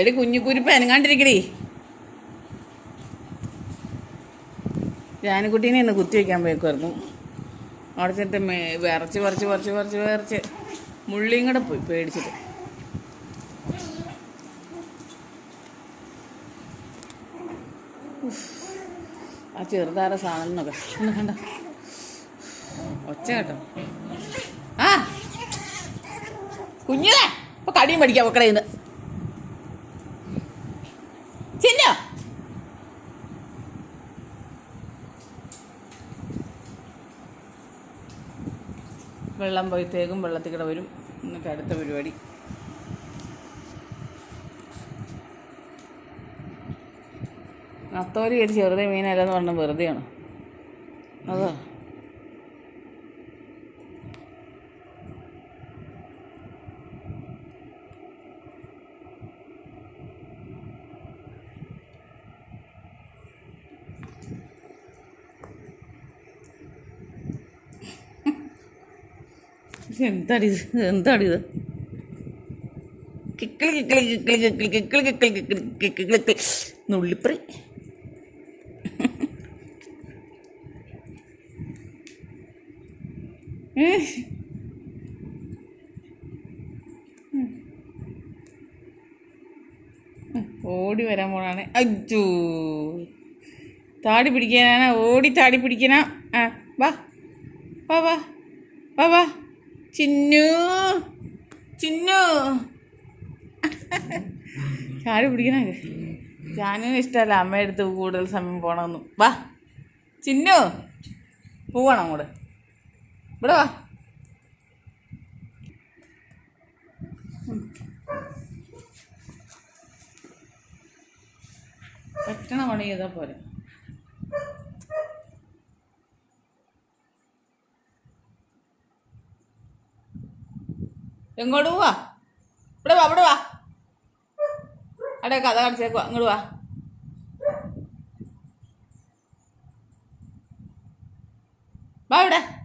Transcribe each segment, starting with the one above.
എടി കുഞ്ഞുകുരിപ്പ് അനങ്ങാണ്ടിരിക്കടി. ജാനക്കുട്ടീനെ ഇന്ന് കുത്തി വയ്ക്കാൻ പോയിക്കുമായിരുന്നു അവിടെ ചെന്നിട്ട് മേ വിറച്ച് വിറച്ച് വിറച്ച് വിറച്ച് വിറച്ച്. മുള്ളിയും കൂടെ പോയി പേടിച്ചിട്ട്. ആ ചെറുതാര സാധനം നോക്കാം ഒന്ന് കണ്ട? ഒച്ച കേട്ടോ. ആ. കുഞ്ഞിനെ ഇപ്പൊ കടിയും പഠിക്കാം മക്കളെ ഇന്ന് ചിന്നോ വെള്ളം പോയത്തേക്കും വെള്ളത്തിൽ കൂടെ വരും. എന്നൊക്കെ അടുത്ത പരിപാടി. നത്തോലി ഒരു ചെറുതെ മീനല്ലെന്ന് പറഞ്ഞാൽ വെറുതെയാണ്. അതാ? എന്താണിത് കിക്കിളി കിക്കിളി കിക്കിളി കിക്കിളി കിക്കിളി കിക്കിളി കിക്കിളി കിക്കിളി കിക്കിളി. നുള്ളിപ്പറി. ഓടി വരാൻ പോണാണ്. അജ്ജൂ താടി പിടിക്കാനാണ്. ഓടി താടി പിടിക്കണ. ആ വാ. വാ വാ. വാ വാ. ചിന്നു. ചിന്നു. ചാടി പിടിക്കണേ ജാനുവിന് ഇഷ്ടമല്ല. അമ്മയടുത്ത് കൂടുതൽ സമയം പോകണമെന്നും വാ. ചിന്നു. പോവണം അങ്ങോട്ട്. ഇവിടെ വാ. പറ്റണ പണി ചെയ്താൽ പോരെ. എങ്ങോട്ട് പോവാ? ഇവിടെ വാ ഇവിടെ വാ. അവിടെ കഥ കാണിച്ചേക്കുവാ അങ്ങോട്ട് വാ. വാ ഇവിടെ.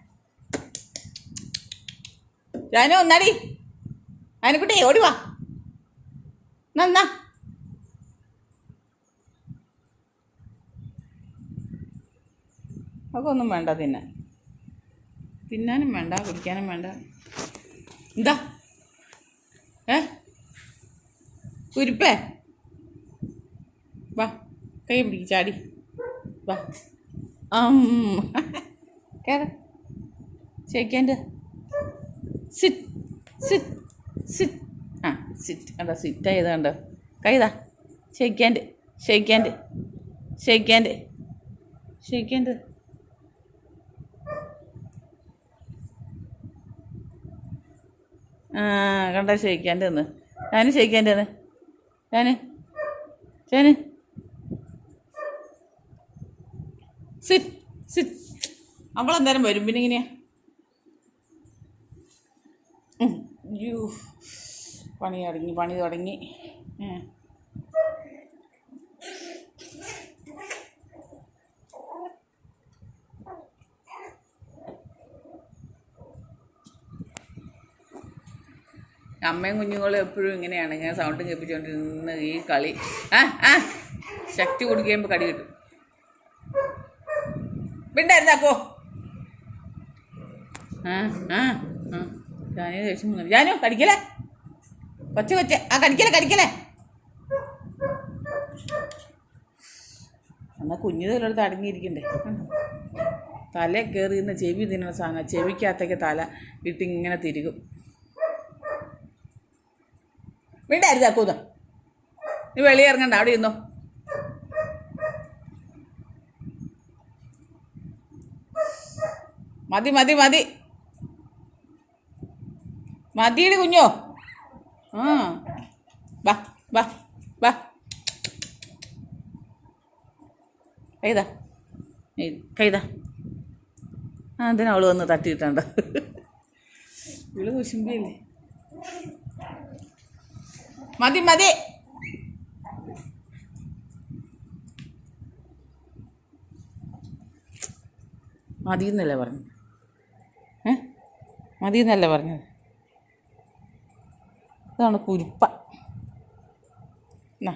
ജാനു ഒന്നാടി അതിനെക്കുട്ടി ഓടി വാ. നന്ന അതൊന്നും വേണ്ട തിന്നാൻ. തിന്നാനും വേണ്ട കുടിക്കാനും വേണ്ട. എന്താ ഏ? ഉരുപ്പേ വാ കൈ പിടിക്ക് ചാടി. വാ. കേറ്. ചേക്കേന്റെ സിറ്റ് സിറ്റ് സിറ്റ്. ആ സിറ്റ്. അതാ സിറ്റ് ചെയ്താ കണ്ടോ? കൈതാ ഷെയ്ക്കാന്റെ ഷെയ്ക്കാന്റെ ഷെയ്ക്കാന്റെ ഷെയ്ക്കാൻഡ് കണ്ട ശയിക്കാന്റെ ഒന്ന് ഞാനും ശയിക്കാന്റെ ഒന്ന് ഞാൻ ഞാൻ സിറ്റ് സിറ്റ്. അവളെന്തായാലും വരും. പിന്നെ ഇങ്ങനെയാ യൂ പണി തുടങ്ങി പണി തുടങ്ങി. അമ്മയും കുഞ്ഞുങ്ങളും എപ്പോഴും ഇങ്ങനെയാണ് ഇങ്ങനെ സൗണ്ട് കേൾപ്പിച്ചുകൊണ്ടിരുന്ന ഈ കളി. ആ ആ. ശക്തി കൊടുക്കുമ്പോൾ കടി കിട്ടും. വിണ്ടായിരുന്നാക്കോ ആ ആ ആ. വന്നു. ജാനു കടിക്കലേ? കൊച്ചു കൊച്ച്. ആ കടിക്കലേ കടിക്കലേ. എന്നാൽ കുഞ്ഞു തലടുത്ത് അടങ്ങിയിരിക്കണ്ടേ? തല കയറി ചെവി തിന്നണ സാധനം ചെവിക്കകത്തേക്ക് തല ഇട്ടിങ്ങനെ തിരികും. വീണ്ടായിരുന്നു അക്കൂത നീ വെളിയിറങ്ങണ്ട അവിടെ ഇരുന്നോ. മതി മതി മതി. മതിയുടെ കുഞ്ഞോ. ആ. വാ വാ വാ. കൈതാ കൈതാ. ആ എന്തിനാ വന്ന് തട്ടിയിട്ടുണ്ട്? ഇവൾ കുശുമ്പിയല്ലേ? മതി മതി. മതി എന്നല്ലേ പറഞ്ഞു ഏ? മതി എന്നല്ലേ പറഞ്ഞത്? ഇതാണ് കുരുപ്പ. എന്നാ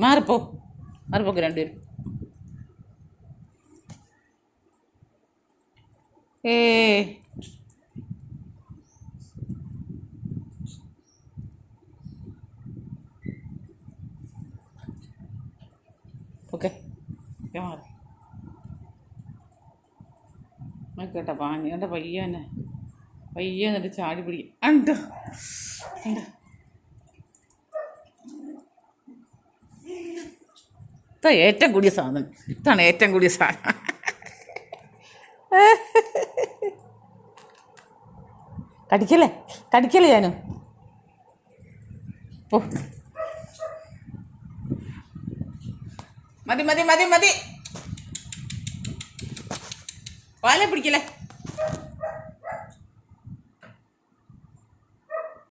മാറിപ്പോ മാറിപ്പോക്ക് രണ്ടുപേരും ഏ ഓക്കെ മാറി നോക്കട്ടെ പാഞ്ഞ കണ്ട പയ്യനെ പയ്യ എന്നിട്ട് ചാടി പിടിക്കും ഉണ്ട് ഉണ്ട് ഇതാ ഏറ്റവും കൂടിയ സാധനം. ഇതാണ് ഏറ്റവും കൂടിയ സാധനം. കടിക്കല്ലേ? കടിക്കല്ലേ ഞാനും? ഓ. മതി മതി മതി മതി. പാലെ പിടിക്കല്ലേ?